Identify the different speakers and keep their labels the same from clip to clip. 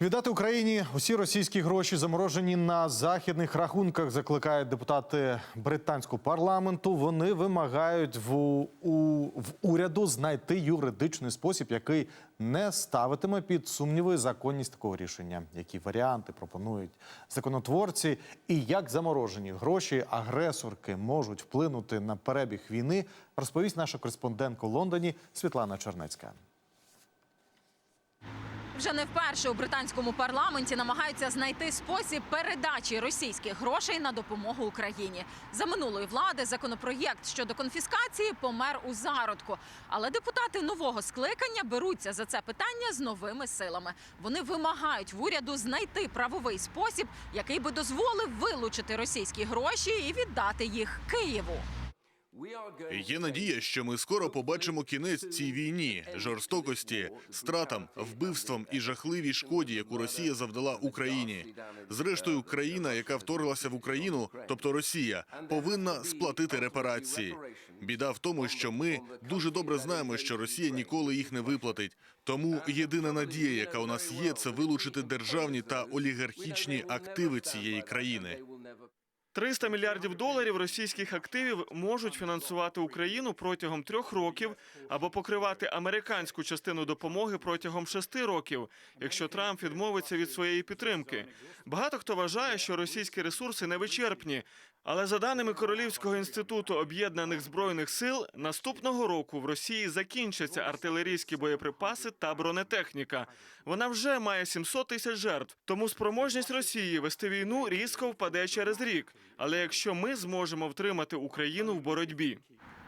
Speaker 1: Віддати Україні усі російські гроші заморожені на західних рахунках. Закликають депутати британського парламенту. Вони вимагають в, у, в уряду знайти юридичний спосіб, який не ставитиме під сумніви законність такого рішення. Які варіанти пропонують законотворці, і як заморожені гроші агресорки можуть вплинути на перебіг війни, розповість наша кореспондентка в Лондоні Світлана Чернецька.
Speaker 2: Вже не вперше у британському парламенті намагаються знайти спосіб передачі російських грошей на допомогу Україні. За минулої влади законопроєкт щодо конфіскації помер у зародку. Але депутати нового скликання беруться за це питання з новими силами. Вони вимагають в уряду знайти правовий спосіб, який би дозволив вилучити російські гроші і віддати їх Києву.
Speaker 3: Є надія, що ми скоро побачимо кінець цій війні, жорстокості, стратам, вбивствам і жахливій шкоді, яку Росія завдала Україні. Зрештою, країна, яка вторглася в Україну, тобто Росія, повинна сплатити репарації. Біда в тому, що ми дуже добре знаємо, що Росія ніколи їх не виплатить. Тому єдина надія, яка у нас є, це вилучити державні та олігархічні активи цієї країни.
Speaker 4: 300 мільярдів доларів російських активів можуть фінансувати Україну протягом трьох років або покривати американську частину допомоги протягом шести років, якщо Трамп відмовиться від своєї підтримки. Багато хто вважає, що російські ресурси невичерпні. Але за даними Королівського інституту об'єднаних збройних сил, наступного року в Росії закінчаться артилерійські боєприпаси та бронетехніка. Вона вже має 700 тисяч жертв. Тому спроможність Росії вести війну різко впаде через рік. Але якщо ми зможемо втримати Україну в боротьбі.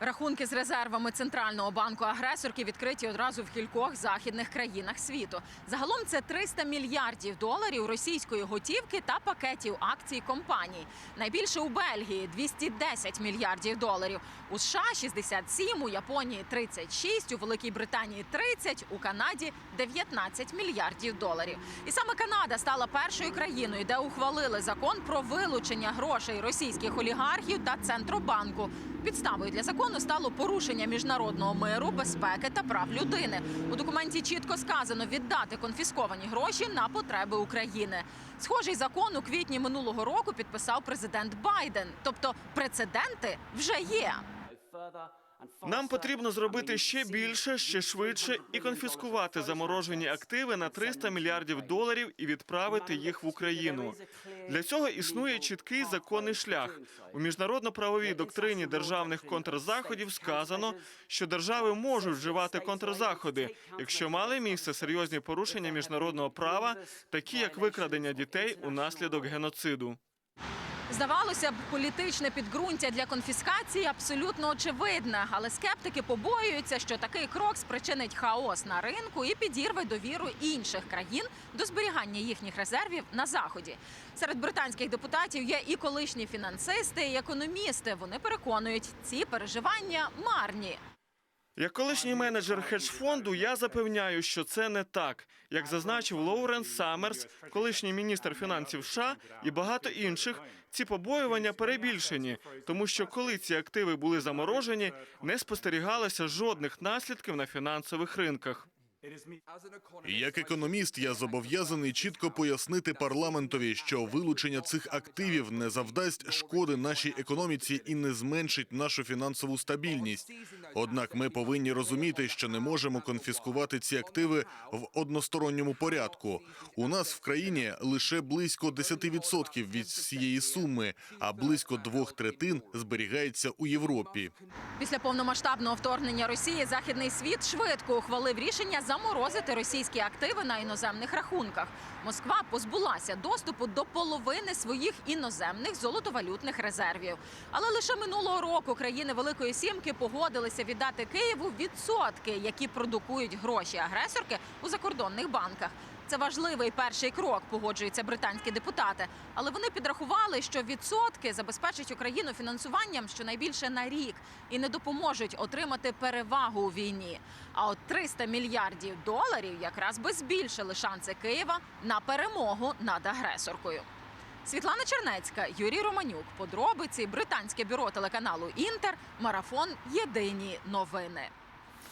Speaker 2: Рахунки з резервами центрального банку агресорки відкриті одразу в кількох західних країнах світу. Загалом це 300 мільярдів доларів російської готівки та пакетів акцій компаній. Найбільше у Бельгії 210 мільярдів доларів. У США 67, у Японії 36, у Великій Британії 30, у Канаді 19 мільярдів доларів. І саме Канада стала першою країною, де ухвалили закон про вилучення грошей російських олігархів та центробанку. Підставою для закону стало порушення міжнародного миру, безпеки та прав людини. У документі чітко сказано віддати конфісковані гроші на потреби України. Схожий закон у квітні минулого року підписав президент Байден. Тобто прецеденти вже є.
Speaker 4: Нам потрібно зробити ще більше, ще швидше і конфіскувати заморожені активи на 300 мільярдів доларів і відправити їх в Україну. Для цього існує чіткий законний шлях. У міжнародно-правовій доктрині державних контрзаходів сказано, що держави можуть вживати контрзаходи, якщо мали місце серйозні порушення міжнародного права, такі як викрадення дітей унаслідок геноциду.
Speaker 2: Здавалося б, політичне підґрунтя для конфіскації абсолютно очевидне, але скептики побоюються, що такий крок спричинить хаос на ринку і підірве довіру інших країн до зберігання їхніх резервів на заході. Серед британських депутатів є і колишні фінансисти, і економісти. Вони переконують, ці переживання марні.
Speaker 4: Як колишній менеджер хедж-фонду, я запевняю, що це не так. Як зазначив Лоуренс Саммерс, колишній міністр фінансів США і багато інших, ці побоювання перебільшені, тому що коли ці активи були заморожені, не спостерігалося жодних наслідків на фінансових ринках.
Speaker 3: Як економіст, я зобов'язаний чітко пояснити парламентові, що вилучення цих активів не завдасть шкоди нашій економіці і не зменшить нашу фінансову стабільність. Однак ми повинні розуміти, що не можемо конфіскувати ці активи в односторонньому порядку. У нас в країні лише близько 10% від всієї суми, а близько двох третин зберігається у Європі.
Speaker 2: Після повномасштабного вторгнення Росії західний світ швидко ухвалив рішення заморозити російські активи на іноземних рахунках. Москва позбулася доступу до половини своїх іноземних золотовалютних резервів. Але лише минулого року країни Великої Сімки погодилися віддати Києву відсотки, які продукують гроші агресорки у закордонних банках. Це важливий перший крок, погоджуються британські депутати. Але вони підрахували, що відсотки забезпечать Україну фінансуванням щонайбільше на рік і не допоможуть отримати перевагу у війні. А от 300 мільярдів доларів якраз би збільшили шанси Києва на перемогу над агресоркою. Світлана Чернецька, Юрій Романюк. Подробиці британське бюро телеканалу Інтер. Марафон Єдині новини.